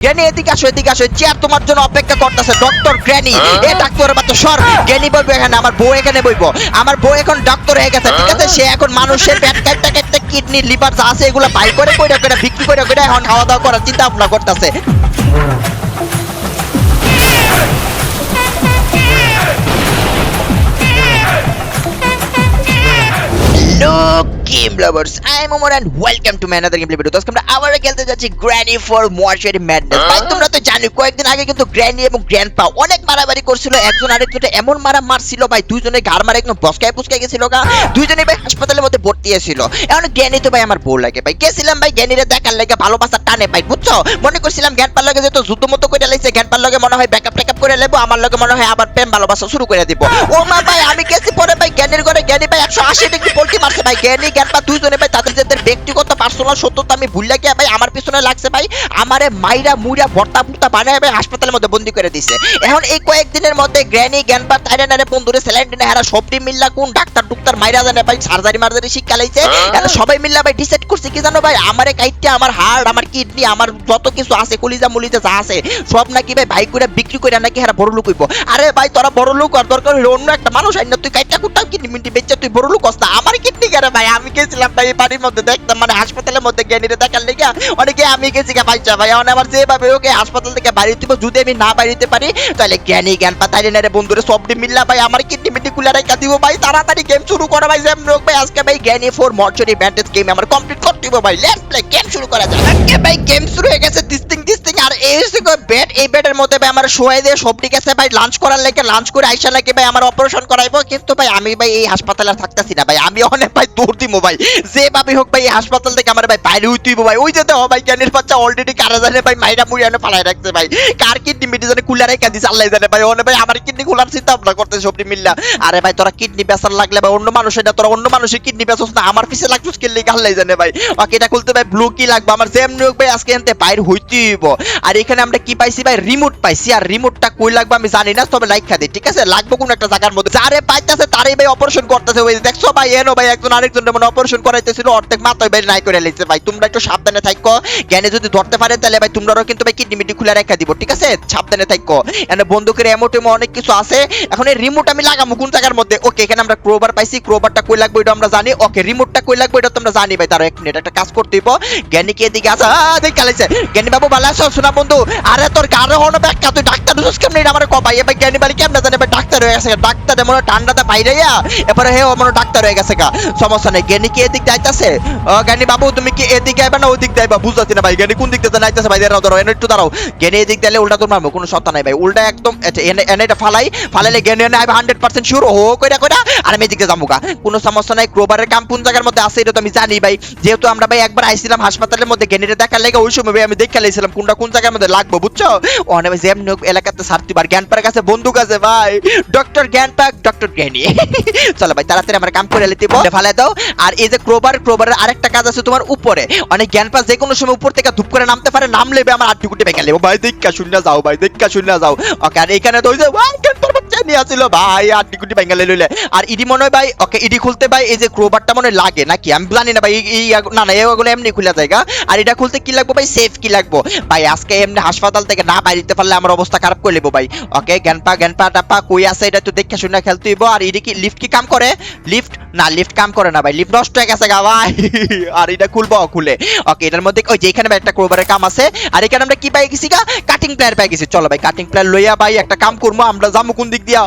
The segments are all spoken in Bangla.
গ্র্যানি এদিকে আসো এদিকে আসো। চেয়ার তোমার জন্য অপেক্ষা করতেছে ডক্টর গ্র্যানি এ ডাক্তারের বাচ্চা সর। গ্র্যানি বলব এখানে আমার বউ এখানে বইবো। আমার বউ এখন ডক্টর হয়ে গেছে ঠিক আছে? সে এখন মানুষের পেট কাটতে কাটতে কিডনি লিভার যা আছে এগুলো বাই করে কইরা কইরা বিক্রি করে কইরা এখন খাওয়া দাওয়া করার চিন্তা ভাবনা করতেছে hello game lovers I am Omar and welcome to game video দোস্ত আমরা আবারও খেলতে যাচ্ছি গ্র্যানি ফর ম্যাডনেস ভাই তোমরা তো জানো কয়েকদিন আগে কিন্তু গ্র্যানি এবং গ্র্যান্ডপা অনেক মারামারি করছিল। একজন আরেকজনকে এমন মারা মারছিল ভাই দুইজনে গার মারা একদম বসকায় পুসকায় গেছিল গা। দুইজনে ভাই হাসপাতালের মধ্যে ভর্তি এখন গ্র্যানি তো ভাই আমার বউ লাগে। ভাই গেছিলাম ভাই গ্র্যানিরে দেখার লাগে ভালোবাসার টানে ভাই বুঝছ? মনে করছিলাম গ্র্যান্ডপার লগে যেহেতু যুদ্ধ মতো করে লাইছে গ্র্যান্ডপার লগে মনে হয় ব্যাকআপ ট্যাকআপ করে লেবো আমার লগে মনে হয় আবার প্রেম ভালোবাসা শুরু করে দিব। ও মা ভাই আমি গেছি পরে ভাই জ্ঞানীর ঘরে। জ্ঞানী ভাই একশো আশি ডিগ্রি পোল্টি মারছে ভাই। জ্ঞানী জ্ঞানপা দুইজনে ভাই তাদের যাদের ব্যক্তিগত পার্সোনাল সত্যতা আমি গিয়া ভাই আমার পিছনে লাগছে ভাই আমারে মাইরা মুইরা ভর্তা ভর্তা বানায় ভাই হাসপাতালের মধ্যে বন্দি করে দিছে। এখন এই কয়েকদিনের মধ্যে গ্র্যানি জ্ঞানপা তাইরানারে বন্ধুরে স্যালাইন্ডিনে হারা সবটি মিল্লা কোন ডাক্তার ডুক্তার মাইরা জানে ভাই সার্জারি মার্জারি শিক্ষা লাইছে। এখন সবাই মিল্লা ভাই ডিসাইড করছে কি জানো ভাই আমারে কাইটে আমার হার্ট আমার কিডনি আমার যত কিছু আছে কলিজা মুলিজা যা আছে সব নাকি ভাই ভাই করে বিক্রি করে নাকি হারা বড় লোক হইব। আরে ভাই তোরা বড় লোক আর দরকার অন্য একটা মানুষ আইন তুই কাইটা কুটাও কিডনি মিন্টি বেচে তুই বড় লোক না। আমার কিডনি কেন ভাই আমি গেছিলাম ভাই বাড়ির মধ্যে দেখতাম মানে হাসপাতালের মধ্যে জ্ঞানীরে দেখার লেগে অনেকে আমি গেছি গা ভাইচা ভাই। এখন আমার যেভাবে ওকে হাসপাতাল থেকে বাড়ি দিব যদি আমি না বাড়িতে পারি, তাহলে জ্ঞানী জ্ঞান পাতারি না রে বন্ধুরে সবটি মিল্লা ভাই, আমার কিডনি মিন্টি কুলে রেখা দিব ভাই। তাড়াতাড়ি গেম শুরু করো ভাই, যেমন হোক ভাই, আজকে ভাই জ্ঞানী ফোর মর্চরি ব্যান্ডেজ গেম আমার কমপ্লিট করতে দিব ভাই। লেটস প্লে গেম শুরু করা আজকে ভাই গেম শুরু হয়ে গেছে দিস্তিং দিস্তিং আর এই হচ্ছে বেড এই বেডের মধ্যে ভাই আমার শোয়াই দিয়ে সবটি গেছে ভাই। লাঞ্চ করার লেগে লাঞ্চ করে আইসা লাগে ভাই আমার অপারেশন করাইবো। কিন্তু ভাই আমি ভাই এই হাসপাতালে থাকতেছি না ভাই। আমি অনেক ভাই দৌড় দিব ভাই। যেভাবে হোক ভাই এই হাসপাতাল থেকে আমার ভাই বাইরে হইতেইব ভাই। ওই যেতে হবে ভাই, জ্ঞানের বাচ্চা অলরেডি কারা জানে ভাই মাইরা মুড়ি আনে পালাই রাখছে ভাই। কার কিডনি মিটি জানে কুলা রেখা দিছে, আল্লাহ জানে ভাই। ওনে ভাই আমার কিডনি খোলার চিন্তা ভাবনা করতেছে সবটি মিল্লা। আরে ভাই, তোরা কিডনি বেচার লাগলে ভাই অন্য মানুষের না তোরা অন্য মানুষের কিডনি বেচছ না। আমার পিছে লাগছিস কিনলে আল্লাহ জানে ভাই। ওকে এটা খুলতে ভাই ব্লু কি লাগবে? আমার যেমনি হোক ভাই আজকে এনতে বাইরে হইতেই হইব। আর এখানে আমরা কি পাইছি ভাই? রিমোট পাইছি। আর রিমোটটা কই লাগবে আমি জানি না তবে লাইক খাদি ঠিক আছে? লাগবে কোন একটা জায়গার মধ্যে। যারে পাইতেছে তারই ভাই অপারেশন করতেছে ওই দেখছ ভাই? এনো ভাই একজন আরেকজন মানে অপারেশন করাইতেছিল অর্ধেক মাথায় ভাই নাই করে লাইছে ভাই। তোমরা একটু সাবধানে থাকো জ্ঞানে যদি ধরতে পারে তাহলে ভাই তোমরাও কিন্তু ভাই কিডনি মিডনি খুলে রেখে দিব ঠিক আছে? সাবধানে থাকো এখানে বন্দুকের এমোট এমো অনেক কিছু আছে। এখন এই রিমোট আমি লাগাবো কোন জায়গার মধ্যে? ওকে এখানে আমরা ক্রোবার পাইছি। ক্রোবারটা কই লাগবে এটা আমরা জানি। ওকে রিমোটটা কই লাগবে এটা তোমরা জানি ভাই। তার এক মিনিট একটা কাজ করতে হইব। জ্ঞানী কি এদিকে আছে? আ, দেখ কালাইছে জ্ঞানী বাবু ভালো আছো? শোনা বন্ধু? আরে, তোর গারে হনো ব্যাখ্যা তুই ডাক্তার দুস কেমন? আমার কবাই এবার জ্ঞানী বাড়ি কেমন জানে ভাই ডাক্তার হয়ে গেছে ডাক্তার মনে ঠান্ডাতে বাইরে ইয়া এবারে হে মনে ডাক্তার হয়ে গেছে গা। সমস্যা নেই। জ্ঞানী কি এদিক যাইতাছে? ও জ্ঞানী বাবু, তুমি কি এদিকে আইবা না ওদিক যাইবা? বুঝতে না ভাই। জ্ঞানী কোন দিক থেকে যাইতাছে ভাই? দাঁড়াও দাঁড়াও একটু দাঁড়াও। জ্ঞানী এদিক দিলে উল্টা তোর মারবো কোনো সত্তা নাই ভাই। উল্টা একদম এনে এনে এটা ফালাই। ফালাইলে জ্ঞানী এনে আইবা হান্ড্রেড পার্সেন্ট শিওর হো কইরা কইরা, আর আমি এদিকে যাব গা। কোনো সমস্যা নাই। ক্রোবারের কাম কোন জায়গার মধ্যে আছে এটা তো আমি জানি ভাই। যেহেতু আমরা ভাই একবার আইছিলাম হাসপাতালের মধ্যে জ্ঞানীরে দেখার লেগে ওই সময় ভাই আমি দেখে লাইছিলাম কোনটা কোন জায়গার আমাদের লাগবো, বুঝছ? অনেক ভাই হোক এলাকাতে সারতি বার জ্ঞান পার কাছে বন্দুক আছে, ভাই। ডক্টর জ্ঞান পাক ডক্টর জ্ঞানী। চলো ভাই, তাড়াতাড়ি আমরা কাম করে লিতে ফেলে দাও। আর এই যে ক্রোবার, ক্রোবারের আরেকটা কাজ আছে তোমার উপরে। অনেক জ্ঞান পাস যে কোনো সময় উপর থেকে ধূপ করে নামতে পারে নাম লেবে আমার আটটি কুটি বেঁকে লেবো ভাই, দেখা শূন্য যাও, ভাই, দেখা শূন্য যাও। ওকে, আর এখানে তো ওই যে নিয়ে আসিল ভাই বেঁকে লইলে আর ইডি মনে হয়, ভাই, ওকে ইডি খুলতে, ভাই, এই যে ক্রোবারটা মনে লাগে নাকি? আমি জানি না, ভাই, এই না না এগুলো এমনি খুলে জায়গা আর এটা খুলতে কি লাগবো, ভাই? সেফ কি লাগবো? ভাই, আজকে এমনি হাসপাতাল থেকে না বাইরিতে পারলে আমার অবস্থা খারাপ করে নেব, ভাই। ওকে গ্যানপা গ্যানপা টাপা, কই আছে? এটা তো দেখে শুনে খেলতে হইব। আর ইডি কি লিফট কি কাম করে? লিফট না লিফট কাম করে না ভাই লিফট নষ্ট হয়ে গেছে গা ভাই। আর এটা খুলবো, খুলে। ওকে এটার মধ্যে, ওই যে এখানে ভাই একটা কাম আছে। আর এখানে আমরা কি পাই গেছি গা? কাটিং প্লেয়ার পাই গেছি। চলো ভাই কাটিং প্লেয়ার লইয়া ভাই একটা কাম করব, আমরা যাব কোন দিক দিয়া?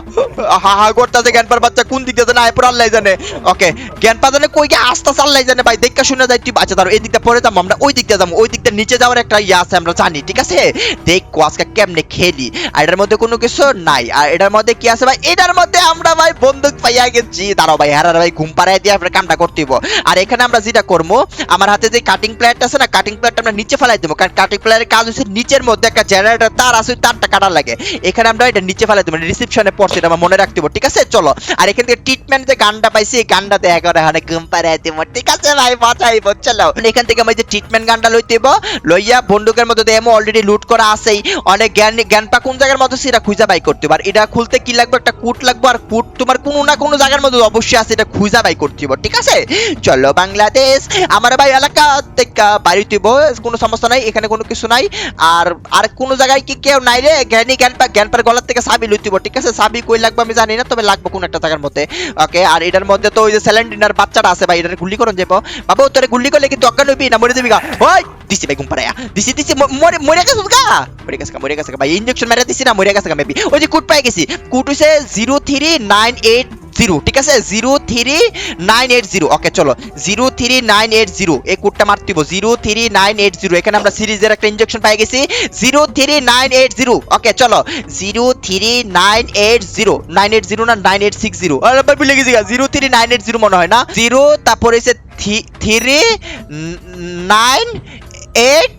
হা হা, করতেছে বাচ্চা, কোন দিক দিয়ে না এরপর আল্লাহ জানে। ওকে জানে কই গিয়ে আস্তে আল্লাহ জানে ভাই, দেখা শুনে যাই তুই বাচ্চা ধরো, এই দিকটা পরে যাব আমরা ওই দিকটা যাব ওই দিকটা নিচে যাওয়ার একটা ইয়ে আছে, আমরা জানি, ঠিক আছে? দেখো আজকে কেমনে খেলি। আর এটার মধ্যে কোনো কিছু নাই। আর এটার মধ্যে কি আছে ভাই? এটার মধ্যে আমরা ভাই বন্দুক পাইয়া গেছি। দাঁড়াও ভাই, হারার ভাই ঘুম পাড়ায় দিয়ে আমরা কামটা করতে হইব। আর এখানে আমরা যেটা করব আমার হাতে যে কাটিং প্লেয়ারটা আছে না কাটিং প্লেয়ারটা আমরা নিচে ফেলাই দেবো। কারণ কাটিং প্লেয়ারের কাজ হচ্ছে নিচের মধ্যে একটা জেনারেটর তার আছে তারটা কাটার লাগে। এখানে আমরা এটা নিচে ফেলাই দেবো রিসিপশনে পড়ছে এটা মনে রাখতে হবে ঠিক আছে? চলো। আর এখান থেকে ট্রিটমেন্ট যে গানটা পাইছি এই গানটাতে এগারো হানে ঘুম পাড়ায় দেবো ঠিক আছে ভাই? বাঁচাইবো চলো। এখান থেকে আমি যে ট্রিটমেন্ট গানটা লইতে হইব, লইয়া বন্দুকের মধ্যে এমন অলরেডি লুট করা আছেই। অনেক জ্ঞান জ্ঞানপা কোন জায়গার মধ্যে সেটা খুঁজে বাই করতে পার এটা খুলতে কি লাগবে? একটা কুট লাগবে আর কুট তোমার কোনো না কোনো জায়গার মধ্যে অবশ্যই আছে এটা খুঁজে বাই করতে ঠিক আছে? চলো বাংলাদেশ আমার ভাই এলাকা থেকে বাড়ি তুইব কোনো সমস্যা নাই এখানে কোনো কিছু নাই। আর আর কোনো জায়গায় কি কেউ নাই রে? জ্ঞানী জ্ঞান পা জ্ঞান পার গলার থেকে সাবি লুইতিব ঠিক আছে? সাবি কই লাগবে আমি জানি না তবে লাগবে কোন একটা জায়গার মধ্যে। ওকে আর এটার মধ্যে তো ওই যে স্যালেন্ডিনার বাচ্চাটা আছে ভাই এটার গুলি করুন যাব বাবু তোরে গুলি করলে কিন্তু অজ্ঞান হইবি না মরে যাবি গা? ওই দিছি ভাই ঘুম পাড়ায়া দিছি দিছি মরে মরে গেছিস গা? মরে গেছে গা, মরে গেছে গা। ভাই ইনজেকশন মেরে দিছি না মরে গেছে গা মেবি ওই যে কুট পাই গেছি। কুট হইছে zero three nine eight zero, ঠিক আছে? Zero three nine eight zero. Okay চলো। Zero three nine eight zero. এই কোডটা মারতে দিব zero three nine eight zero. এখানে আমরা সিরিজের একটা ইনজেকশন পাই গেছি। Zero three nine eight zero. Okay চলো। Zero three nine eight zero. Nine eight zero না নাইন এইট সিক্স জিরো? ভুলে গেছি zero three nine eight zero মনে হয় না? জিরো, তারপরে হচ্ছে থ্রি নাইন এইট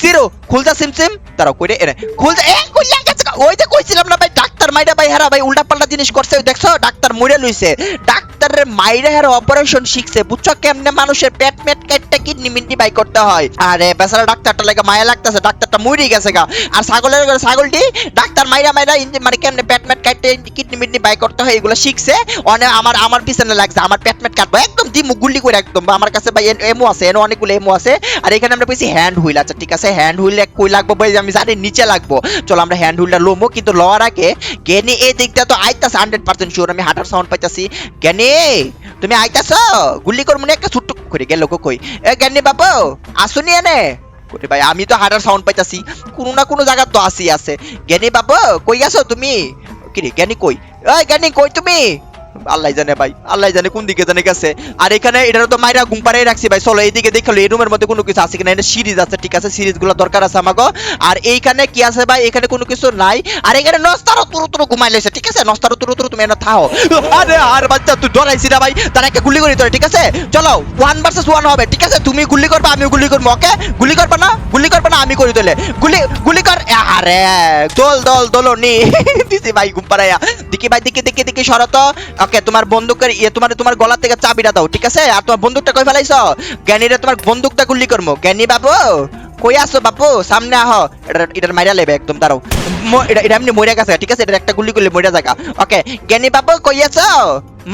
জিরো। খুলতা সিম সিম তারা কইরে, এনে। খুলতা এ কইলা গেছে ওই যে কইছিলাম না ভাই, ডাক্তার মাইরা ভাই, হারা ভাই, উল্টা পাল্টা জিনিস করছে, দেখছ? ডাক্তার মইরা লইছে। ডাক্তারের মাইরা হারা অপারেশন শিখছে। বুঝছ কেমনে মানুষের পেট মেট কাটটা কিডনি মিডনি বাই করতে হয়? আরে, বেচারা ডাক্তারটা লাগে মায়া লাগতেছে, ডাক্তারটা মইরি গেছে গা। আর ছাগলের ছাগলটি, ডাক্তার মাইরা মাইরা মানে কেমনে পেট মেট কাটতে কিডনি মিডনি বাই করতে হয়, এগুলো শিখছে। অনেক আমার আমার পিছনে লাগছে, আমার পেট মেট কাটবো, একদম দিমু গুলি করে একদম। আমার কাছে ভাই এমও আছে এনে অনেকগুলো এমও আছে। আর এখানে আমরা পেয়েছি হ্যান্ড হুইল আচ্ছা ঠিক আছে হ্যান্ড হুইল কই লাগবো আমি জানি নিচে লাগবো। চলো আমরা হ্যান্ড হুইলটা লোমো, কিন্তু লওয়ার আগে জ্ঞানী এই দিকটা তো আইতাছে হান্ড্রেড পার্সেন্ট শিওর আমি হাঁটার সাউন্ড পাইতাছি। জ্ঞানী তুমি আইতাছ? গুলি কর, মনে একটা ছোট্ট করে গেল কই। এ জ্ঞানী বাবু আসুনি এনে। করে ভাই, আমি তো হাঁটার সাউন্ড পাইতাছি। কোনো না কোনো জায়গা তো আসি আছে। জ্ঞানী বাবু, কই গেছো তুমি? কিরে জ্ঞানী কই? ওই জ্ঞানী কই তুমি? আল্লাহ জানে ভাই, আল্লাহ জানে কোন দিকে জানে গেছে। আর এখানে এটা তো মাইরা ঘুম পাড়াই রাখছি ভাই। চলো এইদিকে দেখাল এই রুমের মধ্যে কোনো কিছু আছে কিনা? এটা সিরিজ আছে, ঠিক আছে? সিরিজগুলো দরকার আছে আমাকে। আর এইখানে কি আছে ভাই? এখানে কোনো কিছু নাই। আর এখানে নস্তারও তুরু তুরু ঘুমাই লেছে ঠিক আছে? নস্তারও তুরু তুরু, তুমি এনে থাও। আরে আর বাচ্চা, তুই ডরাইছি না ভাই? তারা একটা গুলি করি তোরে ঠিক আছে? চলো ওয়ান ভার্সেস ওয়ান হবে, ঠিক আছে? তুমি গুলি করবা আমি গুলি করব ওকে গুলি করবা না? গুলি করবা না, আমি করি তোলে গুলি গুলি কর আরে, দোল দোল দোলো নি দিছি ভাই, ঘুম পাড়াইয়া। দেখি ভাই, দেখি দেখি দেখি সরত ওকে, তোমার বন্দুকের ইয়ে তোমার তোমার গলা থেকে চাবিটা দাও, ঠিক আছে? আর তোমার বন্দুকটা কই ফেলাইছো? জ্ঞানীরে তোমার বন্দুকটা গুলি করব জ্ঞানী বাবু, কই আসো বাপু? সামনে আহ। এটা এটার মাইরা লেবে একদম, দাঁড়াও। এটা এটা এমনি মরে গেছে, ঠিক আছে? এটা একটা গুলি করলে মরে জায়গা ওকে জ্ঞানী বাবু, কই আছো?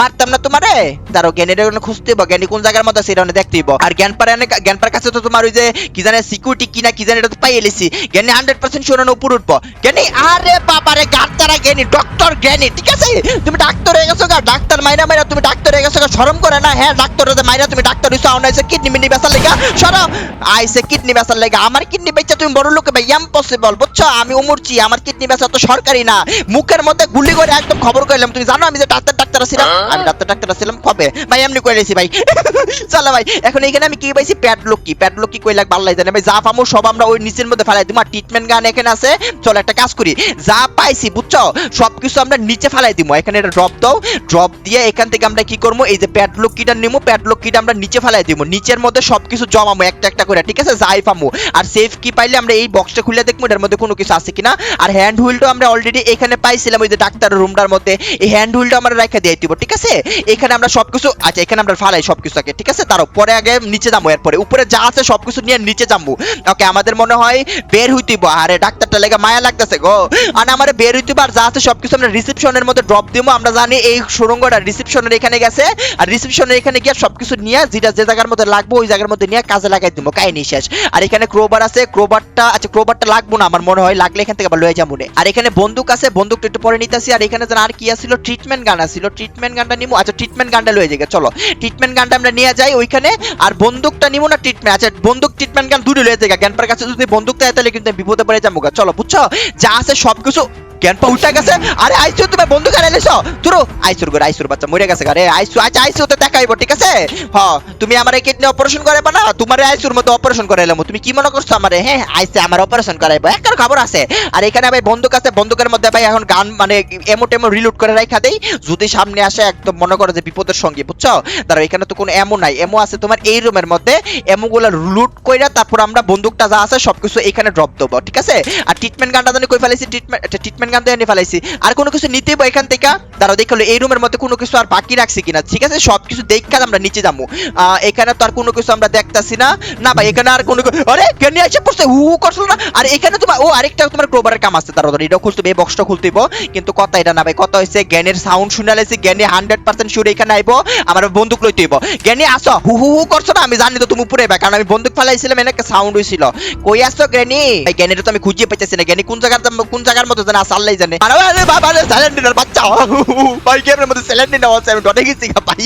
মারতাম না তোমারে? দাঁড়াও জ্ঞানীর খুঁজতে জ্ঞানী কোন জায়গার মধ্যে সেটা অনেক দেখতে আর জ্ঞান পারে জ্ঞান পার কাছে তো তোমার ওই যে, কি জানে সিকিউরিটি কিনা, কি জানে, এটা তো পাই এলিছি জ্ঞানী হান্ড্রেড পার্সেন্ট শোনানো উপর উঠবো। জ্ঞানী আরে বাবারে গাড়তারা জ্ঞানী ডক্টর জ্ঞানী ঠিক আছে? তুমি ডাক্তার হয়ে গেছো ডাক্তার মাইরা মাইরা, তুমি ডাক্তার হয়ে গেছো গা, শরম করে না হ্যাঁ ডাক্তার হতে মাইরা তুমি ডাক্তার হইছো, আউন কিডনি মিডনি বেচার লেগা সরম আইছে কিডনি বেচার লেগা, আমার কিডনি বেচা তুমি বড় লোকে ভাই ইম্পসিবল বুঝছ? আমি উমুরছি আমার কিডনি বেচা তো সরকারি না। মুখের মধ্যে গুলি করে একদম খবর কইলাম তুমি জানো আমি যে ডাক্তার ডাক্তার ছিলাম? আমি ডাক্তার ডাক্তার ছিলাম কবে? ভাই এমনি কইলেছি ভাই। চলো ভাই এখন এইখানে আমি কি পাইছি? প্যাডলক কি? প্যাডলক কি কই লাগবে? আল্লাহ জানে। ভাই যা পামো সব আমরা ওই নিচের মধ্যে ফেলাই দিমু। আর ট্রিটমেন্ট গান এখানে আছে। চলো একটা কাজ করি। যা পাইছি বুঝছ? সবকিছু আমরা নিচে ফেলাই দিমু। এখানে একটা ড্রপ দাও। ড্রপ দিয়ে এখান থেকে আমরা কি করব এই যে প্যাডলক কিটা নিমু প্যাডলক কিটা আমরা নিচে ফেলাই দিমু। নিচের মধ্যে সবকিছু জমামু একটা একটা করে ঠিক আছে? যাই পামু। আর সেফ কি পাইলে আমরা এই বক্সটা খুলে দেখব, এটার মধ্যে কোনো কিছু আছে কিনা। আর হ্যান্ড হুইলটা আমরা অলরেডি এখানে পাইছিলাম ওই যে ডাক্তারের রুমটার মধ্যে। এই হ্যান্ড হুইলটা আমরা রেখে দিয়ে দিব, ঠিক আছে? এখানে আমরা সবকিছু আচ্ছা এখানে আমরা ফালাই সবকিছু আগে, ঠিক আছে? তারও পরে আগে নিচে যাব এরপরে। উপরে যা আছে সবকিছু নিয়ে নিচে যাব। ওকে, আমাদের মনে হয় বের হইতেইব আরে, ডাক্তারটা লেগে মায়া লাগতেছে গো। আর, আমার বের হইতেইব আর যা আছে সবকিছু আমরা রিসেপশনের মধ্যে ড্রপ দিব। আমরা জানি এই সুরঙ্গটা রিসেপশনের এখানে গেছে। আর রিসেপশনের এখানে গিয়ে সবকিছু নিয়ে যেটা যে জায়গার মধ্যে লাগবে, ওই জায়গার মধ্যে নিয়ে কাজে লাগাই দিব। কাহিনী শেষ। আর এখানে ক্রোবার আছে। ক্রোবারটা আচ্ছা ক্রোবারটা লাগবো না, আমার মনে হয় লাগলে এখান থেকে আবার লয়ে যাব। আর এখানে বন্দুক আছে বন্দুকটা একটু পরে নিতেছি। আর এখানে যেন আর কি আছিল? ট্রিটমেন্ট গান আছিল। ট্রিটমেন্ট গানটা নিবো আচ্ছা ট্রিটমেন্ট গানটা লয়ে যাবে চলো। ট্রিটমেন্ট গানটা আমরা নিয়ে যাই ওইখানে, আর বন্দুকটা নিবো না ট্রিটমেন্ট আচ্ছা বন্দুক ট্রিটমেন্ট গান দুটো লয়ে যাবে জ্ঞানপার কাছে যদি বন্দুকটা হয় তাহলে কিন্তু বিপদে পড়ে যাব গা। চলো, বুঝছ? যা আছে সবকিছু, জ্ঞানপা উল্টা গেছে। আরে, আইসু তুমি বন্ধু কারে এলেছো তুরো আইসুর করে আইসুর বাচ্চা মরে গেছে আরে আইসু আচ্ছা আইসু তো দেখাইবো ঠিক আছে? হ, তুমি আমার কিডনি অপারেশন করাইবা না? তোমার আইসুর মতো অপারেশন করাইলাম। তুমি কি মনে করছ আমারে? হ্যাঁ আইসে আমার অপারেশন করাইবো। একটার খবর আছে। আর এখানে ভাই বন্দুক আছে, বন্দুকের মধ্যে ভাই এখন গান মানে এমো টেমো রিলোড করে রাখা দেই। যদি সামনে আসে একদম মনে করো যে বিপদের সঙ্গে, বুঝছ? দাঁড়াও এখানে তো কোনো এমো নাই। এমো আছে তোমার এই রুমের মধ্যে। এমোগুলো লুট কইরা তারপর আমরা বন্দুকটা যা আছে সবকিছু এখানে ড্রপ দেবো, ঠিক আছে? আর ট্রিটমেন্ট গানটা জানি কই ফেলেছি ট্রিটমেন্ট ট্রিটমেন্ট গান তো এনে ফেলাইছি। আর কোনো কিছু নিতে এখান থেকে। তারা দেখল এই রুমের মধ্যে কোনো কিছু আর বাকি রাখছি কিনা, ঠিক আছে? সব কিছু দেখে আমরা নিচে যাব। এখানে তো আর কোনো কিছু আমরা দেখতাছি না। না ভাই, এখানে আর কোনো আরে, কেন এসে পড়ছে? হু, করছিল না? আর এখানে তোমার ও, আরেকটা তোমার ক্রোবারের কাম আছে তার এটা খুলতে হবে বক্সটা খুলতে হইবো। কিন্তু কথা এটা না ভাই, কথা হয়েছে জ্ঞানের সাউন্ড শুনে লেছি জ্ঞানী হান্ড্রেড পার্সেন্ট শিওর এখানে আইবো, আমার বন্দুক লইতে হইব। জ্ঞানী আসো হু হু হু করছ না? আমি জানি তো তুমি উপরে কারণ আমি বন্দুক ফেলাইছিলাম এনে একটা সাউন্ড হইছিল। কই আসছো জ্ঞানী? ভাই জ্ঞানীর তো আমি খুঁজে পাইতেছি না, জ্ঞানী কোন জায়গার কোন জায়গার মধ্যে জানে আসাল্লাই জানে। আরে আরে, বাবা, আরে স্যালেন্ডিনার বাচ্চা ভাই গেমের মধ্যে স্যালেন্ডিনার আছে? আমি ডরে গেছি ভাই।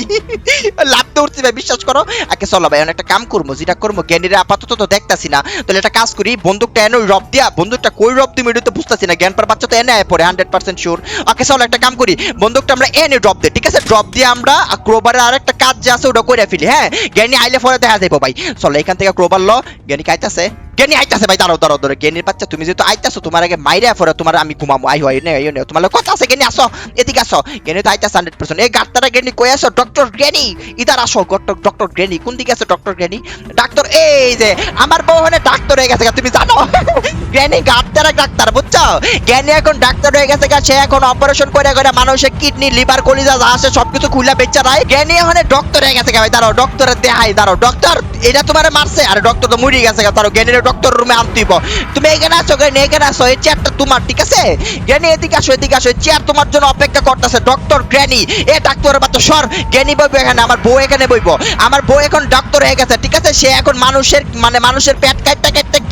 লাভ তো উঠছি ভাই, বিশ্বাস করো। আগে চলো ভাই এখন একটা কাম করব, যেটা করব, জ্ঞানীর আপাতত তো দেখতাছি না। তাহলে একটা কাজ করি, বন্দুকটা এনে রব দিয়া বন্দুকটা কই রব তুমি তো বুঝতেছি না, জ্ঞান পার বাচ্চা তো এনে আয় পরে হান্ড্রেড পার্সেন্ট শিওর ওকে চলো একটা কাম করি বন্দুকটা আমরা এনে ড্রপ দিই ঠিক আছে? ড্রপ দিয়ে আমরা ক্রোবারের আর একটা কাজ যে আছে ওটা করে ফেলি হ্যাঁ? জ্ঞানী আইলে পরে দেখা যাব ভাই। চলো, এখান থেকে ক্রোবার ল, জ্ঞানী কাইতাছে। জ্ঞানী আইতাছে ভাই, দাঁড়াও দাঁড়াও দাঁড়াও জ্ঞানীর বাচ্চা, তুমি যেহেতু আইতাছো, তোমার আগে মাইরে পরে তোমার আমি ঘুমাবো আই হয় নে নে তোমার লগে কথা আছে জ্ঞানী আসো, এদিকে আসো। জ্ঞানী তো আইতাছে হান্ড্রেড পার্সেন্ট এই গাড়তারা জ্ঞানী কই আসো? ডক্টর জ্ঞানী ইদার আসো ডক্টর জ্ঞানী কোন দিকে আছে ডক্টর জ্ঞানী ডাক্তার এই যে, আমার বউ হনে ডাক্তার হয়ে গেছে তুমি জানো? জ্ঞানী গাড়তারা ডাক্তার, বুঝছ? জ্ঞানী এখন ডাক্তার হয়ে গেছে সে এখন অপারেশন করে করে মানুষের কিডনি লিভার কলিজা যা আছে সবকিছু খুলে বেচা রায় জ্ঞানী এখন ডক্টর হয়ে গেছে ভাই, দাঁড়াও ডক্টরের দেহাই দাঁড়াও ডক্টর এটা তোমার মারছে, আর ডক্টর তো মরি গেছে দাঁড়াও জ্ঞানীর ডক্টর রুমে আনতে হইব। তুমি এখানে আসো জ্ঞানী এখানে আসো এই চেয়ারটা তোমার, ঠিক আছে? জ্ঞানী এদিকে আসো এদিকে আসো চেয়ার তোমার জন্য অপেক্ষা করতেছে ডক্টর গ্র্যানি এ ডাক্তারের বাচ্চা, সর, জ্ঞানী বইব এখানে, আমার বউ এখানে বইব। আমার বউ এখন ডক্টর হয়ে গেছে, ঠিক আছে? সে এখন মানুষের মানে মানুষের পেট কাটতে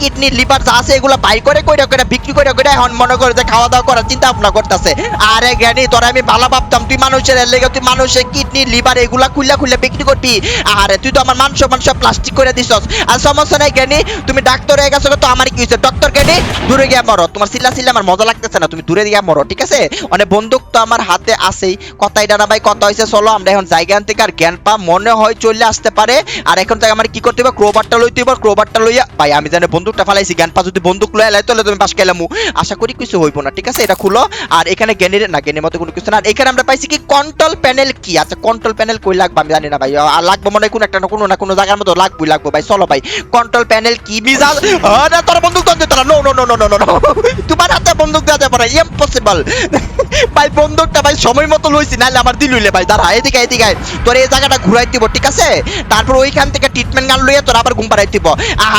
কিডনি লিভার যা আছে এগুলো বাই করে, কইরা করে বিক্রি করে করে এখন মনে করে যে খাওয়া দাওয়া করার চিন্তা ভাবনা করতেছে। আরে জ্ঞানী, তোরা আমি ভালো ভাবতাম, তুই মানুষের লেগে তুই মানুষের কিডনি, লিভার এগুলা খুললা খুললা বিক্রি করবি আরে তুই তো আমার মাংস মাংস প্লাস্টিক করে দিছস। আর সমস্যা নাই জ্ঞানী, তুমি ডাক্তার হয়ে গেছো তো আমার কি হয়েছে? ডক্টর জ্ঞানী, দূরে গিয়ে মরো। তোমার সিল্লা সিল্লা আমার মজা লাগতেছে না, তুমি দূরে গিয়ে মরো, ঠিক আছে? মানে বন্দুক তো আমার হাতে আছেই। কথাই এটা না ভাই, কথা হয়েছে চলো আমরা এখন জায়গা থেকে আর জ্ঞান পা মনে হয় চলে আসতে পারে। আর এখন থেকে আমার কি করতে হবে ক্রোবারটা লইতে হবে ক্রোবারটা লইয়া ভাই, আমি জানি বন্দুকটা ফালাইছি জ্ঞান পা যদি বন্দুক লয়ে লাই তাহলে তুমি পাশ খেলামু আশা করি কিছু হইব না, ঠিক আছে? এটা খুলো। আর এখানে জ্ঞানের, না, জ্ঞানের মতো কোনো কিছু না। আর এখানে আমরা পাইছি কি কন্ট্রোল প্যানেল কি? আচ্ছা কন্ট্রোল প্যানেল কই লাগবে? আমি জানি না ভাই। আর লাগবে মনে কোনো একটা না কোনো না কোনো জায়গার মতো লাগবে লাগবে ভাই। চলো ভাই কন্ট্রোল প্যানেল কি? মিজাজ আরে তোর বন্দুক তো তোরা no no no no no no তোমার হাতে বন্দুক দেওয়া যাবে না ইম্পসিবল ভাই, বন্দুকটা ভাই সময় মতো লইছি, নাহলে আমার দিল হইলে ভাই। দাঁড়া, এদিকে এদিকে। তোর এই জায়গাটা ঘুরাই দিব, ঠিক আছে? তারপর ওইখান থেকে ট্রিটমেন্ট গান লইয়া তোর আবার ঘুম পাড়াই দিব।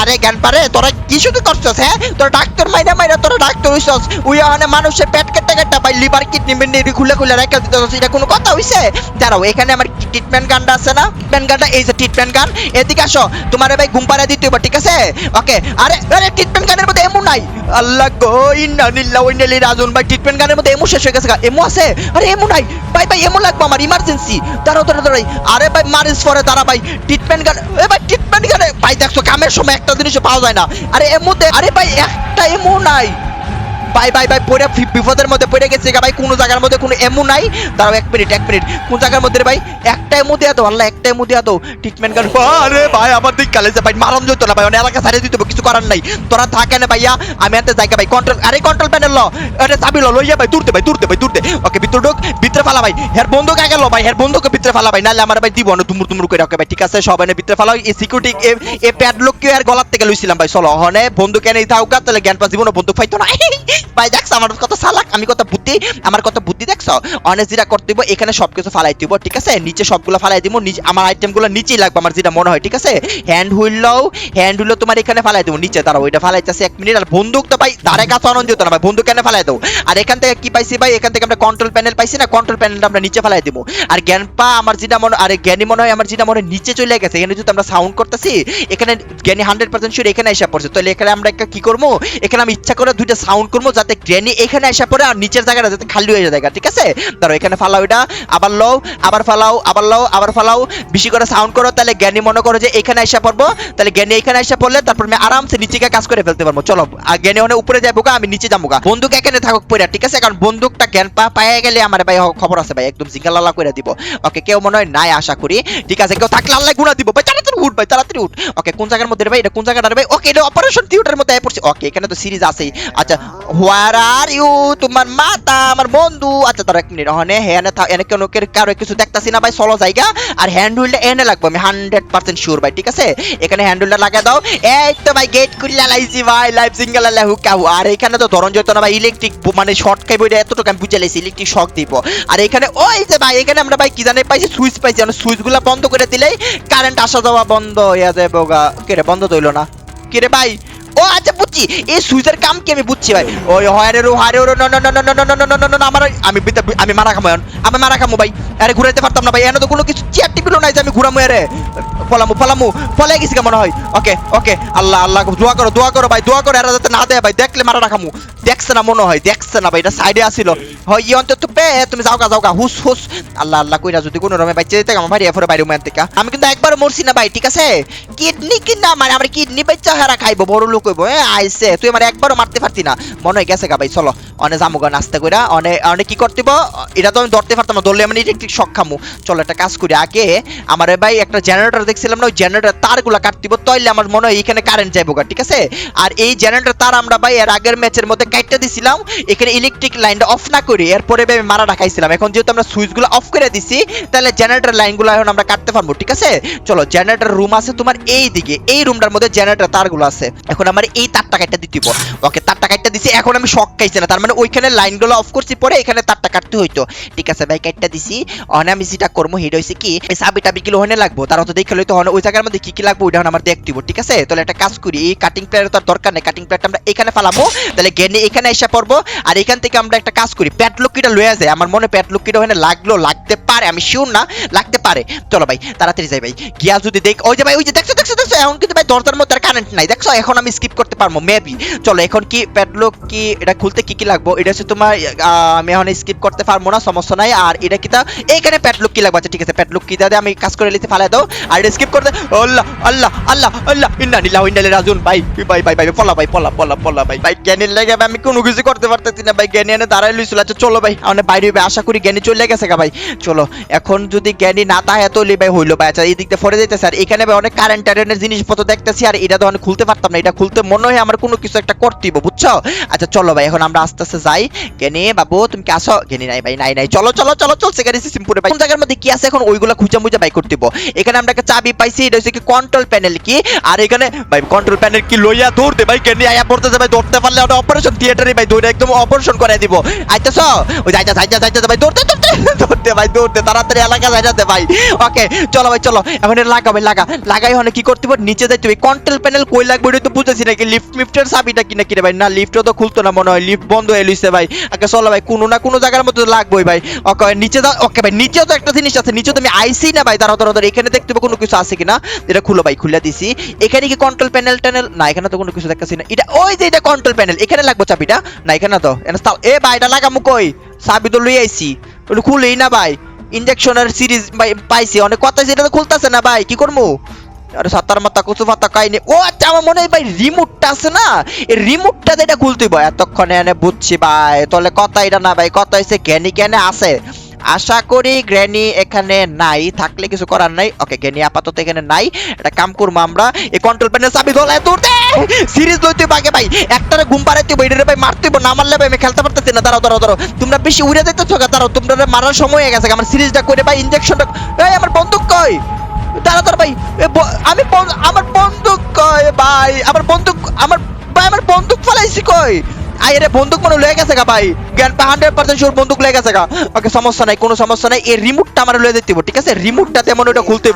আরে জ্ঞান পারে তোরা কি শুধু করছস হ্যাঁ? তোর ডাক্তার মাইনা মাইনা তোরা ডাক্তার হইছস। ওই মানে মানুষের পেট কেটে কেটে ভাই লিভার, কিডনি, মিডনি খুলে খুলে রেখে দিতেছস। এটা কোনো কথা হইছে? দাঁড়াও, এখানে আমার ট্রিটমেন্ট গানটা আছে না? ট্রিটমেন্ট গানটা, এই যে ট্রিটমেন্ট গান, এদিকে আসো। তোমার ভাই ঘুম পাড়াই দিতে হবে ঠিক আছে? ওকে, আরে আরে ট্রিটমেন্ট গানের মধ্যে এমন নাই। আল্লাহ গো, ইন্না নিল্লা ওইনালি রাজুন ভাই ট্রিটমেন্ট গানের মধ্যে এমো শেষ হয়ে গেছে গা। এমো আছে? আরে এমো নাই। ভাই ভাই এমো লাগবে আমার ইমার্জেন্সি দাঁড়াও দাঁড়াও দাঁড়াই আরে ভাই মারিস পরে দাঁড়া ভাই। ট্রিটমেন্ট গান এ ভাই ট্রিটমেন্ট গানে ভাই দেখছ, কামের সময় একটা জিনিস পাওয়া যায় না। আরে এমোতে আরে ভাই একটা এমো নাই। ভাই ভাই ভাই পড়ে বিপদের মধ্যে পড়ে গেছে ভাই কোনো জায়গার মধ্যে কোনো এমো নাই। দাঁড়াও এক মিনিট এক মিনিট। কোন জায়গার মধ্যে ভাই? একটা এমো তো আল্লাহ একটা এমো তো ট্রিটমেন্ট গান আরে ভাই আমার দিক কালে ভাই মারণ যেত না ভাই অনেক এলাকা ছাড়িয়ে দিতে কিছু করার নাই। তোরা থাকে না ভাইয়া আমি আনতে জায়গা ভাই। কন্ট্রোল আরে কন্ট্রোল প্যানেল ল। আরে চাবি ল লইয়া ভাই দূরতে ভাই দূরতে ভাই দূরতে। ওকে ভিতর ঢোক ভিতরে ফালা ভাই। হের বন্ধুকে আগে লো ভাই হের বন্ধুকে ভিতরে ফালা ভাই। নাহলে আমার ভাই দিব না তুমুর তুমুর করে। ওকে ভাই ঠিক আছে সবাই ভিতরে ফালা। এই সিকিউরিটি এ প্যাডলক কে আর গলার থেকে লইছিলাম ভাই। চলো হনে বন্ধু কেন এই থাকুক তাহলে জ্ঞান পা জীবনে বন্ধু পাইতো না। ভাই, দেখছ আমার কত সালাক আমি কত বুদ্ধি, আমার কত বুদ্ধি, দেখছ? অনেক যেটা করতে দিব এখানে সবকিছু ফালাই দিব ঠিক আছে? নিচে সবগুলো ফালাই দিব, নিচে আমার আইটেমগুলো নিচেই লাগবে, আমার যেটা মনে হয়, ঠিক আছে? হ্যান্ড হুইল লও হ্যান্ড হুইল তোমার এখানে ফালাই দেবো, নিচে দাঁড়াও, ওইটা ফালাইতেছে এক মিনিট, আর বন্দুক তো ভাই ধারে কাছে আনন্দ যেত না ভাই, বন্দুক কেন ফালাই দাও আর এখান থেকে কি পাইছি ভাই, এখান থেকে আমরা কন্ট্রোল প্যানেল পাইছি না কন্ট্রোল প্যানেলটা আমরা নিচে ফালাই দেবো। আর জ্ঞান পা আমার যেটা মনে আরে জ্ঞানী মনে হয় আমার যেটা মনে নিচে চলে গেছে, এখানে যদি আমরা সাউন্ড করতেছি, এখানে জ্ঞানী হান্ড্রেড পার্সেন্ট শিওর এখানে এসে পড়ছে। তাহলে এখানে আমরা একটা কি করব? এখানে আমি ইচ্ছা করে দুইটা সাউন্ড করব যাতে জ্ঞানী এখানে এসে পড়ে আর নিচের জায়গাটা যাতে খালি হয়ে যায় ঠিক আছে? ধরো, এখানে ফালাও এটা, আবার লও, আবার ফালাও, আবার লও, আবার ফালাও, বেশি করে সাউন্ড করো, তাহলে জ্ঞানী মনে করো যে এখানে এসে পড়ব, তাহলে জ্ঞানী এখানে এসে পড়লে তারপর আমি আরামসে নিচে কাজ করে ফেলতে পারব। চলো আর জ্ঞানী ওখানে উপরে যাব আমি নিচে যাব গা। বন্দুক এখানে থাকুক পড়ে ঠিক আছে? কারণ বন্দুকটা জ্ঞান পা পায়ে গেলে আমার ভাই খবর আছে ভাই, একদম জিঙ্গালালা করে দিব। ওকে, কেউ মনে হয় নাই, আশা করি। ঠিক আছে, কেউ থাকলে আল্লাহ গুণা দিব। ভাই, তাড়াতাড়ি উঠ ভাই, তাড়াতাড়ি উঠ। ওকে, কোন জায়গার মধ্যে ভাই? এটা কোন জায়গাটা ভাই? ওকে, এটা অপারেশন থিয়েটারের মধ্যে পড়ছে। ওকে, এখানে তো সিরিজ আছেই। আচ্ছা হোয়ার আর ইউ তোমার মাতা, আমার বন্ধু। আচ্ছা তার এক মিনিট হনে হ্যানে এনে কোনো কারও কিছু দেখতাছি না ভাই, চলো জায়গা। আর হ্যান্ড হুইলটা এনে লাগবে, আমি হান্ড্রেড পার্সেন্ট শিওর ভাই, ঠিক আছে? এখানে হ্যান্ড হুইলটা লাগাই দাও। এই তো ভাই গেট খুললা লাইছি ভাই লাইভ সিঙ্গেল আল্লাহ হুকাহু আর এখানে তো ধরন যেত না ভাই ইলেকট্রিক মানে শর্ট খাইব, এটা এতটুকু আমি বুঝে লাইছি ইলেকট্রিক শক দিব। আর এখানে, ওই যে ভাই, এখানে আমরা ভাই, কি জানি পাইছি সুইচ পাইছি আমরা সুইচগুলো বন্ধ করে দিলেই কারেন্ট আসা যাওয়া বন্ধ হয়ে যাবে বোগা কে বন্ধ তো হইল না। কি রে ভাই ও আচ্ছা বুঝছি এই সুইচের কাম কি আমি বুঝছি ভাই ওই হয়ারে রো হারে রো আমার আমি আমি মারা খামো আমি মারা খামো ভাই আরে ঘুরাইতে পারতাম না ভাই এনে তো কোনো কিছু চেয়ার টিপিলও নাই যে আমি ঘুরামো আরে ফলামু ফলামু ফলে গেছি কেমন হয় ওকে ওকে আল্লাহ আল্লাহ দোয়া করো দোয়া করো ভাই দোয়া করো এরা যাতে না দেয় ভাই দেখলে মারা রাখামু দেখছে না মনে হয় দেখছে না ভাই এটা সাইডে আসিল হয় ই অন্তত পে তুমি যাও গা যাও গা হুস হুস আল্লাহ আল্লাহ কইরা যদি কোনো রমে ভাই চেয়ে আমার ভাই এফরে বাইরে মেন থেকে আমি কিন্তু একবার মরছি না ভাই ঠিক আছে? কিডনি কিনা মানে আমার কিডনি বাচ্চা হেরা খাইবো বড় লোক হইবো হ্যাঁ আইসে তুই আমার একবারও মারতে পারতি না। মনে হয় গেছে গা ভাই চলো অনে যামু গা নাস্তা কইরা অনে অনে কি করতে হইবো? এটা তো আমি ধরতে পারতাম না ধরলে আমি একটু শখ খামু। চলো একটা কাজ করি আগে আমার ভাই একটা জেনারেটর দেখছিলাম না ওই জেনারেটর তারগুলা কাটতে হইবো, তাইলে আমার মনে হয় এখানে কারেন্ট যাইবো গা ঠিক আছে? আর এই জেনারেটর তার আমরা ভাই এর আগের ম্যাচের মধ্যে কাটতে দিছিলাম এখানে ইলেকট্রিক লাইনটা অফ না করি এরপরে ভাই আমি মারা রাখাইছিলাম এখন যেহেতু আমরা সুইচগুলো অফ করে দিছি তাহলে জেনারেটর লাইনগুলো এখন আমরা কাটতে পারব ঠিক আছে? চলো জেনারেটর রুম আছে তোমার এই দিকে এই রুমটার মধ্যে জেনারেটর তারগুলো আছে। এখন আমার এই তারটা কাটতে দিতে। ওকে তারটা কাটতে দিছি এখন আমি শক খাইছি না। তার মানে ওইখানে লাইনগুলো অফ করছি পরে এখানে তারটা কাটতে হইতো। ঠিক আছে ভাই কাটতে দিছি। অনে আমি যেটা করব হিট হইছে কি এই সাবি টাবি কিলো হনে লাগবো। তারা তো দেখে লইতো হনে ওই জায়গার মধ্যে কি কি লাগবে ওইটা আমার দেখতে হইবো, ঠিক আছে? তাহলে একটা কাজ করি এই কাটিং প্লেয়ার তো দরকার নেই। কাটিং প্লেয়ারটা আমরা এখানে ফালাবো। তাহলে গেনে এখানে এসে পড়ব। আর এখান থেকে আমরা একটা কাজ করি প্যাটলুকিটা লয়ে যায় আমার মনে প্যাটলুকিটা ওখানে লাগল লাগতে পারে আমি শিওর না লাগতে পারে। চলো ভাই তাড়াতাড়ি যাই ভাই। গিয়া যদি দেখ ওই যে ভাই, ওই যে দেখছ দেখছ দেখছ, এখন কিন্তু ভাই দরজার মধ্যে কারেন্ট নাই। দেখছ, এখন আমি স্কিপ করতে পারব মেবি চলো, এখন কি প্যাডলক কি, এটা খুলতে কি কি লাগবো? এটা হচ্ছে তোমার আমি এখন স্কিপ করতে পারব না, সমস্যা নাই। আর এটা কি তা? এইখানে প্যাডলক কি লাগবে? আচ্ছা ঠিক আছে প্যাডলক কি দাদা, আমি কাজ করে লিতে ফালাই দাও। আর এটা স্কিপ করতে আল্লাহ আল্লাহ আল্লাহ আল্লাহ। ইন্না নিল্লাহ ইন্না ইলাইহি রাজিউন। ভাই ভাই ভাই ভাই, পলা ভাই, পলা পলা পলা, ভাই। ভাই জ্ঞানের লাগে আমি কোনো কিছু করতে পারতেছি না। ভাই, জ্ঞানী এনে দাঁড়াই লইছিল। আচ্ছা চলো ভাই, আমরা বাইরে আশা করি জ্ঞানী চলে গেছে গা ভাই। চলো, এখন যদি জ্ঞানী না তাহে তো ভাই হইল ভাই। আচ্ছা এই দিক দিয়ে ফরে যাইতেছে আর এখানে অনেক কারেন্ট টারেন্টের জিনিসপত্র দেখতেছি আর এটা অনেক খুলতে পারতাম না এটা খুলতে মনে হয় আমার কোনো কিছু একটা করতে হইবো, বুঝছ? আচ্ছা চলো ভাই এখন আমরা আস্তে আস্তে যাই। জ্ঞানী বাবু তুমি কি আসো জ্ঞানী নাই ভাই নাই নাই। চলো চলো চলো চল সেখানে সিম্পুরে ভাই। কোন জায়গার মধ্যে কি আছে এখন ওইগুলা খুঁজে মুজে বাই করতে। এখানে আমরা একটা চাবি পাইছি এটা হচ্ছে কি কন্ট্রোল প্যানেল কি? আর এখানে ভাই কন্ট্রোল প্যানেল কি লইয়া দৌড়তে ভাই জ্ঞানী আয়া পড়তেছে ভাই দৌড়তে পারলে আমরা অপারেশন থিয়েটারে ভাই দৌড়ে একদম অপারেশন করে দিব। আইতেছ? ওই যাইতা যাইতা যাইতা ভাই দৌড়তে দৌড়তে দৌড়তে ভাই দৌড়তে তাড়াতাড়ি এলাকা যাইতে ভাই। ওকে চলো ভাই চলো। এখন এটা লাগা। লাগাই হনে কি করতে হবে নিচে যাইতে হবে কন্ট্রোল প্যানেল কই লাগবে এটা তো বুঝেছি নাকি লিফট মিফটের চাবিটা কিনা কিনে ভাই? না লিফটও তো খুলতো না মনে হয় লিফট বন্ধ হয়ে লইছে ভাই। আগে চলো ভাই, কোনো না কোনো জায়গার মধ্যে তো লাগবেই ভাই। ওকে, নিচে যাও ওকে ভাই, নিচেও তো একটা জিনিস আছে নিচে তো আমি আইসি না ভাই, দাঁড়াও দাঁড়াও এখানে দেখতে হবে কোনো কিছু আছে কিনা? এটা খুলো ভাই, খুলে দিছি। এখানে কি কন্ট্রোল প্যানেল ট্যানেল? না, এখানে তো কোনো কিছু দেখতেছি না। এটা, ওই যে এটা কন্ট্রোল প্যানেল এখানে লাগবে চাবিটা? না, এখানে তো। এ ভাই, এটা লাগামু কই? চাবি তো লই আইছি। ওটা খুলেই না ভাই। ইনজেকশনের সিরিজ ভাই পাইছি, অনেক কথা সেটা তো খুলতেছে না ভাই, কি করব আরে সাতার মাথা কুচু মাথা কাইনি ও আচ্ছা আমার মনে হয় ভাই রিমোটটা আছে না? এই রিমোটটা যেটা খুলতে ভাই এতক্ষণে এনে বুঝছি ভাই, তাহলে কথা এটা না ভাই, কথা হয়েছে জ্ঞানী জ্ঞানে আছে। আশা করি গ্র্যানি এখানে নাই, থাকলে কিছু করার নাই। ওকে, গ্র্যানি আপাতত এখানে নাই। একটা কাম করব আমরা। এই কন্ট্রোল প্যানেল চাবি ধরে দৌড়তে সিরিজ লইতে বাগে ভাই। একটারে ঘুম পাড়াইতে হইব, এটারে ভাই মারতে না মারলে ভাই আমি খেলতে পারতেছি না। দাঁড়াও দাঁড়াও দাঁড়াও। তোমরা বেশি উড়ে যাইতেছো গা, দাঁড়াও, তোমরা মারার সময় হয়ে গেছে আমার সিরিজটা করে ভাই ইনজেকশনটা এই, আমার বন্দুক কই? দাঁড়া দাঁড়া ভাই। আমি আমার বন্দুক কই ভাই? আমার বন্দুক আমার ভাই, আমার বন্দুক ফেলাইছি কই? আই রে বন্দুক মনে লয়ে গেছে গা ভাই? জ্ঞান পা হান্ড্রেড পার্সেন্ট বন্দুক লয়ে গেছে গা। ওকে, সমস্যা নাই, কোনো সমস্যা নাই। এই রিমোটটা আমার লয়ে দিতে ঠিক আছে? রিমোটটা তেমন ওটা খুলতে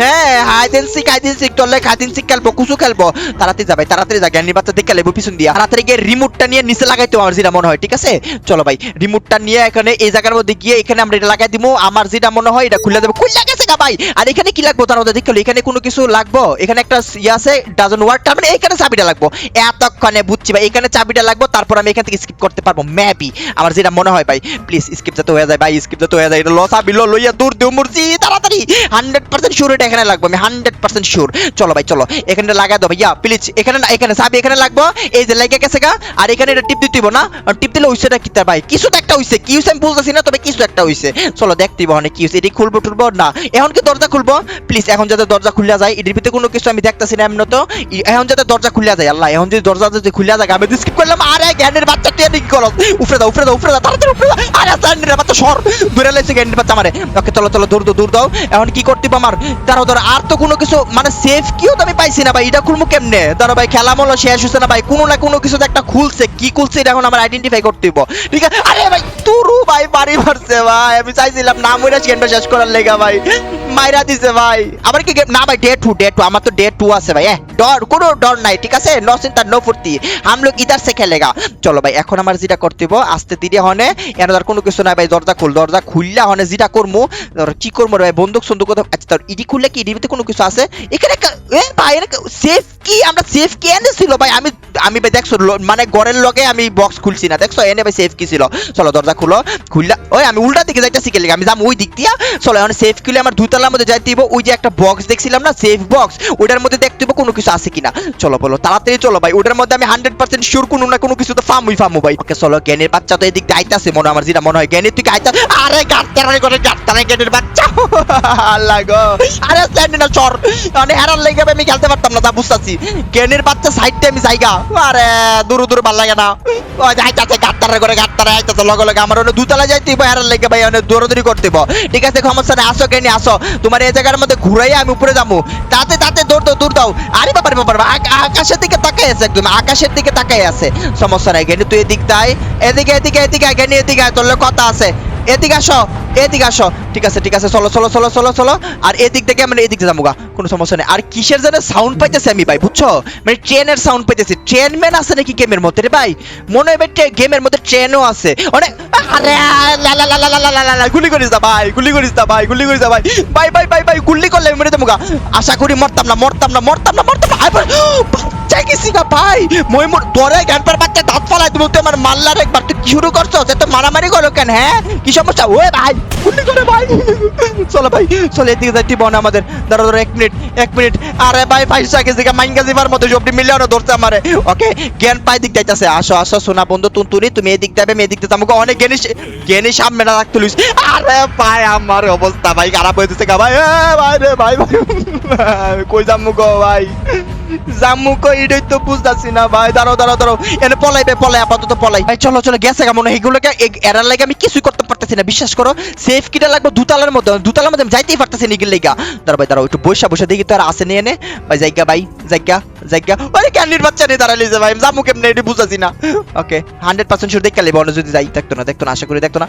হ্যাঁ সিক সিক টলে সিক খেলব, কুসু খেলব। তাড়াতাড়ি যাবে তাড়াতাড়ি যা জ্ঞানী বাচ্চা দেখে পিছন তাড়াতাড়ি গিয়ে রিমোটটা নিয়ে নিচে আমার যেটা মনে হয়, ঠিক আছে? চলো ভাই রিমোটটা নিয়ে এখানে, এই জায়গার মধ্যে গিয়ে এখানে আমরা এটা লাগাই দিব আমার যেটা মনে হয় এটা খুলে দেবো। খুলে গেছে গা ভাই। আর এখানে কি লাগবো তার মধ্যে? দেখল এখানে কোনো কিছু লাগবো? এখানে একটা ইয়ে আছে ডাজন ওয়ার্ড মানে এখানে চাবিটা লাগবো। এতক্ষণে বুঝছি ভাই, এখানে চাবিটা লাগবো, তারপর আমি এখান থেকে স্কিপ করতে পারব মেবি আমার যেটা মনে হয় ভাই প্লিজ স্কিপ যাতে হয়ে যায় ভাই স্কিপ যাতে হয়ে যায়, এটা লস আবি লো লইয়া দূর দেও, মুরজি, তাড়াতাড়ি। হান্ড্রেড পার্সেন্ট শিওর এটা এখানে লাগবে, আমি হান্ড্রেড পার্সেন্ট শিওর চলো ভাই, চলো, এখানে লাগাই দাও ভাইয়া প্লিজ এখানে না, এখানে চাবি এখানে লাগবো। এই যে লেগে গেছে গা, আর এখানে এটা টিপ দিতে না। টিপ দিলে হইছে কি তার ভাই? কিছু তো একটা হইছে, কি হইছে আমি বুঝতেছি না, তবে কিছু একটা হইছে। চলো, দেখতে অনেক কি হইছে, এটি খুলবো, টুলবো? না। এখন কি দরজা খুলবো? প্লিজ এখন যাতে দরজা খুলিয়া যায়, এটির ভিতরে কোনো কিছু আমি দেখতেছি না এমন তো। এখন যাতে দরজা খুলিয়া যায়, আল্লাহ, এখন যদি দরজা যদি খুলিয়া যায়, আমি স্কিপ করলাম, আর গ্যান্ডের বাচ্চা টেনে কি উফরে দাও উফরে দাও উফরে দাও, তাড়াতাড়ি উফরে দাও। আরে গ্যান্ডের বাচ্চা সর। লাইছে গ্যান্ডের বাচ্চা আমারে। ওকে, চলো চলো, দূর দূর দাও। এখন কি করতে আমার? দাঁড়াও আর তো কোনো কিছু মানে সেফ কিও তো আমি পাইছি না ভাই, এটা খুলবো কেমনে? ভাই, খেলা মলো শেষ হচ্ছে না ভাই? কোনো না কোনো কিছু একটা খুলছে। কি খুলছে এটা এখন আমার আইডেন্টিফাই করতে ঠিক আছে? আরে ভাই, তুরু ভাই, বাড়ি ভাই। আমি চাইছিলাম না শেষ করার লেগা ভাই। মাইরা দিছে ভাই। আবার কি না ভাই ডেট টু ডে টু আমার তো ডে টু আছে ভাই। ডর কোনো ডর নাই, ঠিক আছে? নো চিন্তা নো ফুর্তি। হাম লোক ইধার সে খেলেগা। চলো ভাই, এখন আমার যেটা করতে হইব, আস্তে ধীরে হনে এর আর কোনো কিছু নাই ভাই, দরজা খুল, দরজা খুললা হনে যেটা করমু, ধর কি করমু ভাই, বন্দুক সন্দুক আচ্ছা তোর ইডি খুললে কি ইডির ভিতরে কোনো কিছু আছে? এখানে এ ভাই সেফ কি আমরা সেফ কি এনেছিল ভাই, আমি আমি ভাই দেখছ মানে ঘরের লগে আমি বক্স খুলছি না, দেখছ? এনে ভাই সেফ কি ছিল। চলো, দরজা খুলো, খুললা ওই আমি উল্টা দিকে যাইতেছি গেলে, আমি যাম ওই দিক দিয়া। চলো, এখন সেফ খুলে আমার দুতলার মধ্যে যাইতে হইব, ওই যে একটা বক্স দেখছিলাম না সেফ বক্স ওটার মধ্যে দেখতে কোনো কিছু আছে কিনা। চলো বলো, তাড়াতাড়ি চলো ভাই, ওটার মধ্যে আমি হান্ড্রেড পার্সেন্ট শিওর কোনো না কোনো কিছু তো ফামুই ফামু ভাই। ওকে চলো, জ্ঞানের বাচ্চা তো এদিক দিয়ে আইতাছে মনে আমার যেটা মনে হয়। জ্ঞানের, তুই আইতা আরে গাড়তারে করে গাড়তারে জ্ঞানের বাচ্চা। আল্লাহ গো আরে স্ট্যান্ড না, চর। মানে হেরার লেগে আমি খেলতে পারতাম না, তা বুঝতাছি। জ্ঞানের বাচ্চা সাইডটা আমি জায়গা। আরে, দূর দূর, ভালো লাগে না। ও যাইতাছে গাড়তারে করে গাড়তারে আইতাছে, লগে লগে। আমার ওনে দুতলা যাইতে হেরার লেগে ভাই অনেক দৌড়াদৌড়ি করতে ঠিক আছে সমস্যা নেই আসো জ্ঞানী, আসো। তোমার এই জায়গার মধ্যে ঘুরাই আমি উপরে যাব। তাতে তাতে, দৌড় দাও দৌড় দাও। আরে বাবার বাবার আক- আকাশের দিকে তাকাই আছে একদম, আকাশের দিকে তাকাই আছে সমস্যা নাই জ্ঞানী তুই এদিক তাই। এদিকে এদিকে এদিকে আয়, এদিকে। তোর কথা আছে। এদিকে আসো। এদিকে আসো। ঠিক আছে ঠিক আছে, চলো চলো চলো চলো চলো। আর এদিক থেকে আমরা এদিকে যাব কোনো সমস্যা নেই। আর কিসের যেন সাউন্ড পাইতেছে আমি ভাই, বুঝছ? মানে ট্রেনের সাউন্ড পাইতেছি। ট্রেনম্যান আছে নাকি গেমের মধ্যে রে ভাই? মনে হয় গেমের মধ্যে ট্রেনও আছে। অনেক গুলি করিস দা ভাই, গুলি করিস দা ভাই, গুলি করিস দা ভাই। ভাই ভাই ভাই ভাই, গুলি করলে মেরে দেবো আশা করি মরতাম না মরতাম না মরতাম না মরতাম না। বাচ্চা গেছি না ভাই। মই মোর তোরে গ্যানপার বাচ্চা দাঁত ফালাই তুমি তো আমার মাল্লার একবার। তুই কি শুরু করছ সে তো মারামারি করো কেন হ্যাঁ? কি সমস্যা? ওই ভাই। চলো ভাই। চলো এদিকে যাইতে বন আমাদের। দাঁড়া দাঁড়া, এক মিনিট এক মিনিট। আরে ভাই পয়সা গেছি গা মাইঙ্গা জিবার মতো সবটি মিলিয়নও ধরছে আমারে। ওকে জ্ঞান পাই দিক যাইতাছে। আসো আসো, সোনা বন্ধু তুন তুনি তুমি এদিক যাবে এদিক দিতে আমাকে অনেক জ্ঞানী জ্ঞানী সামনে না রাখতে লুইস। আরে ভাই, আমার অবস্থা ভাই খারাপ হয়ে যাচ্ছে গা ভাই। ভাই রে, ভাই ভাই। কই যামু গো ভাই? জাম্মু এটাই তো না ভাই। দাঁড়াও দাঁড়াও দাঁড়াও। এনে পলাইবে, পলাই, আপাতত পলাই। ভাই, চলো চলো, গেছে কেমন এগুলোকে এরার লাগে আমি কিছুই করতে পারতেছি না, বিশ্বাস করো। সেফ কিটা লাগবে দুতালার মধ্যে দুতালার মধ্যে যাইতেই পারতেছি না এগুলো লেগা। দাঁড়াও ভাই, দাঁড়াও, একটু বসে বসে দেখি তো আর আসে নিয়ে এনে। ভাই জায়গা ভাই জায়গা জায়গা। ওই ক্যান্ডির বাচ্চা নিয়ে দাঁড়ালি যে ভাই? জাম্মু কেমনে? এটি বুঝাছি না। ওকে হান্ড্রেড পার্সেন্ট শিওর দেখতে লেবে যদি যাই, দেখতো না দেখতো না, আশা করি দেখতো না।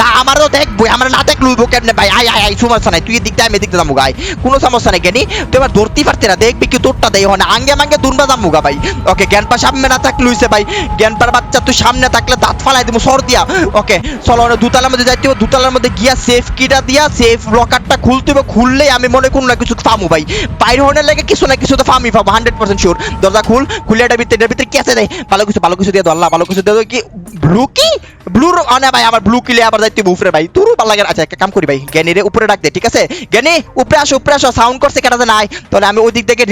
না, আমারও দেখব, আমার না দেখলু কেমনে ভাই? আয় আয় আয়, সমস্যা নাই। তুই এদিক দিয়ে আমি এদিক দিয়ে গাই। কোনো সমস্যা নাই জ্ঞানী তুই এবার ধরতেই পারতে না, দেখবি কি তোরটা দেয় হনে আঙ্গে মাঙ্গে দুনবা যাব গা ভাই। ওকে জ্ঞান পা সামনে না থাকলে হইছে ভাই। জ্ঞান পার বাচ্চা তুই সামনে থাকলে দাঁত ফালাই দিব, সর দিয়া। ওকে চলো দুতলার মধ্যে যাইতে হবে। দুতলার মধ্যে গিয়া সেফ কিটা দিয়া সেফ লকারটা খুলতে হবে। খুললেই আমি মনে কোনো না কিছু পামু ভাই। বাইর হনে লাগে কিছু না কিছু তো ফামি পাবো হান্ড্রেড পার্সেন্ট শিওর দরজা খুল খুলে ভিতরে ভিতরে কি আছে ভালো কিছু ভালো কিছু দিয়ে ভালো কিছু দিয়ে কি, ব্লু কি? ব্লুর ভাই, আমার ব্লু কিলে আবার যাইতে ভাই। ভালো লাগে আচ্ছা একটা কাম করি ভাই রে উপরে ডাক দে, ঠিক আছে? উপরে আসো উপরে আসো সাউন্ড করছে নাই। তাহলে আমি ওই দিক থেকে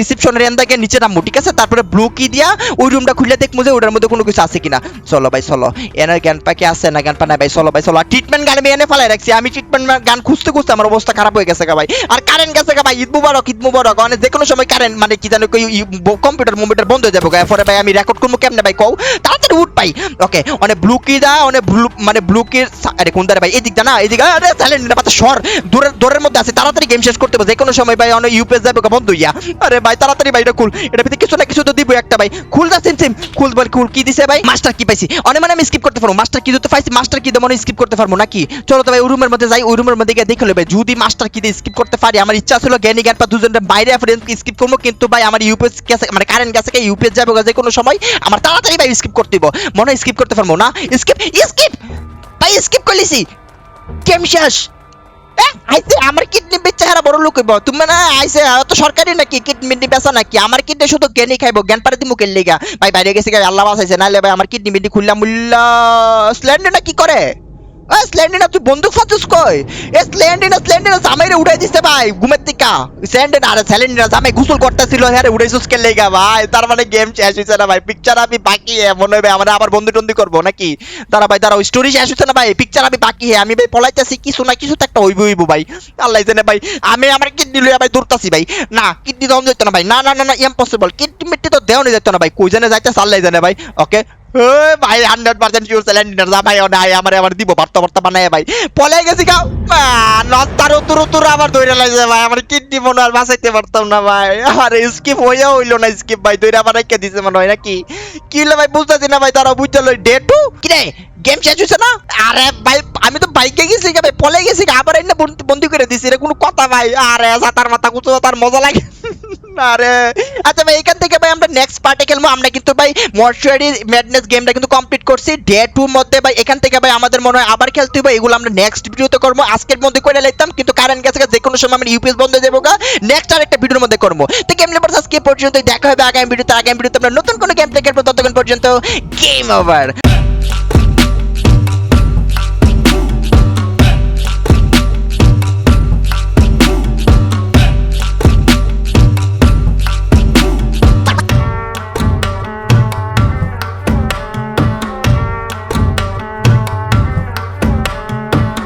থেকে নিচে নামবো, ঠিক আছে? তারপরে ব্লু কি দিয়া ওই রুমটা খুলে দেখব যে ওটার মধ্যে কোনো কিছু আছে কিনা। চলো ভাই, চলো। এনার জ্ঞান পাকে আছে না জ্ঞান পা নাই ভাই, চলো ভাই, চলো। ট্রিটমেন্ট গান আমি এনে ফেলাই রাখছি। আমি ট্রিটমেন্ট গান খুঁজতে খুঁজতে আমার অবস্থা খারাপ হয়ে গেছে ভাই। আর কারেন্ট গেছে ভাই, ঈদ মুবারক ঈদ মুবারক। মানে যে কোনো সময় কারেন্ট মানে কি জানো কম্পিউটার মুম্পিউটার বন্ধ হয়ে যাব, গা। পরে ভাই আমি রেকর্ড করব কেমনে ভাই কও? তাড়াতাড়ি উঠ পাই ওকে অনেক ব্লু কি দা, অনেক ব্লু মানে ব্লু কি আরে কোন দারে ভাই? এদিক দা না, এদিক আরে সাইলেন্ট না পাতা সর। দূরের দূরের মধ্যে আছে, তাড়াতাড়ি গেম শেষ করতে হবে যে কোনো সময় ভাই, অনেক ইউপিএস যাবে বন্ধ হইয়া আরে ভাই, তাড়াতাড়ি ভাই, এটা খুল। এটা ভিতরে কিছু না কিছু তো দিব একটা ভাই। খুল যা সিম সিম। খুল বল, খুল কি দিছে ভাই? মাস্টার কি পাইছি। অনেক মানে আমি স্কিপ করতে পারব। মাস্টার কি দিতে পাইছি মাস্টার কি মনে স্কিপ করতে পারব, নাকি? চলো তো ভাই ওই রুমের মধ্যে যাই। ওই রুমের মধ্যে গিয়ে দেখে ভাই, যদি মাস্টার কি দিয়ে স্কিপ করতে পারি, আমার ইচ্ছা ছিল জ্ঞানী জ্ঞান পা দুজনের বাইরে ফ্রেন্ড স্কিপ করব, কিন্তু ভাই, আমার ইউপিএস গেছে মানে কারেন্ট গেছে ইউপিএস যাবে যে কোনো সময় আমার তাড়াতাড়ি ভাই স্কিপ করতে দিব। মনে স্কিপ করতে পারব না। স্কিপ স্কিপ ভাই স্কিপ করলিছি গেম শেষ। আমার কিডনি হারা বড় লোক হইব। তুমি না আইছে আ, তো সরকারি নাকি কিডনি বেচা নাকি? আমার কিডনি শুধু জ্ঞানী খাইবো জ্ঞান পারে দিমু কেন লেগা? ভাই বাইরে গেছে আল্লাহ বাসাইছে নাহলে ভাই আমার কিডনি মিডনি খুললাম মুল্লা স্ল্যান্ডে না কি করে? তুই বন্দুক কই? এ জামাইরে উড়াই দিছে ভাই ঘুমের স্ল্যান্ডে না আরে জামাই গোসল হ্যাঁ কে লেগা ভাই? তার মানে গেম শেষ হইছে না ভাই পিকচার আমি বাকি মনে হবে আমরা আবার বন্ধু করব নাকি? তারা ভাই তারা স্টোরি শেষ হইছে না ভাই পিকচার আমি বাকি হে, আমি ভাই পলাইতেছি, কিছু না কিছু তো একটা হইব হইব ভাই। আল্লাহ জানে ভাই, আমি আমার কিডনি লইয়া ভাই দৌড়তাছি ভাই। না, কিডনি দেওয়া যেত না ভাই, না না না ইম্পসিবল কিডনি মিট্টি তো দেওয়া যেত না ভাই, কই জানে যাইতেছে, আল্লাহ জানে ভাই ওকে ভাই হান্ড্রেড পার্সেন্ট শিওর সিলিন্ডার যা ভাই নাই আমার আবার দিব বার্তা বার্তা বানায় ভাই। পলে গেছি গাও নস্তার উতুর উতুর আবার ধরে লাগছে ভাই, আমার কিডনি মনে আর বাঁচাইতে পারতাম না ভাই। আমার স্কিপ হইয়া হইল না স্কিপ ভাই ধরে আবার রেখে দিছে মনে হয় নাকি? কি হলো ভাই, বুঝতেছি না ভাই, তারা বুঝতে হলো ডে টু কি রে গেম শেষ হয়েছে না? আরে আমি তো বাইকে গেছি ভাই, পলে গেছি আবার এনে বন্দি- করে দিছি এটা কোনো কথা ভাই। আরে, সাতার মাথা কুচো তার মজা লাগে। আরে। আচ্ছা ভাই, এখান থেকে ভাই আমরা নেক্সট পার্টে খেলব। আমরা কিন্তু ভাই মর্চুয়ারি ম্যাডনেস গেমটা কিন্তু কমপ্লিট করছি। ডে টু মধ্যে ভাই, এখান থেকে ভাই আমাদের মনে হয় আবার খেলতে হবে। এগুলো আমরা নেক্সট ভিডিওতে করব। আজকের মধ্যে করে লাইতাম, কিন্তু কারেন্ট গেছে যে কোনো সময় আমরা ইউপিএস বন্ধ যাব নেক্সট আর একটা ভিডিওর মধ্যে করব। তো গেম লেবার আজকে পর্যন্ত দেখা হবে আগামী ভিডিওতে আগামী ভিডিওতে আমরা নতুন কোনো গেম প্লে খেলব ততক্ষণ পর্যন্ত গেম ওভার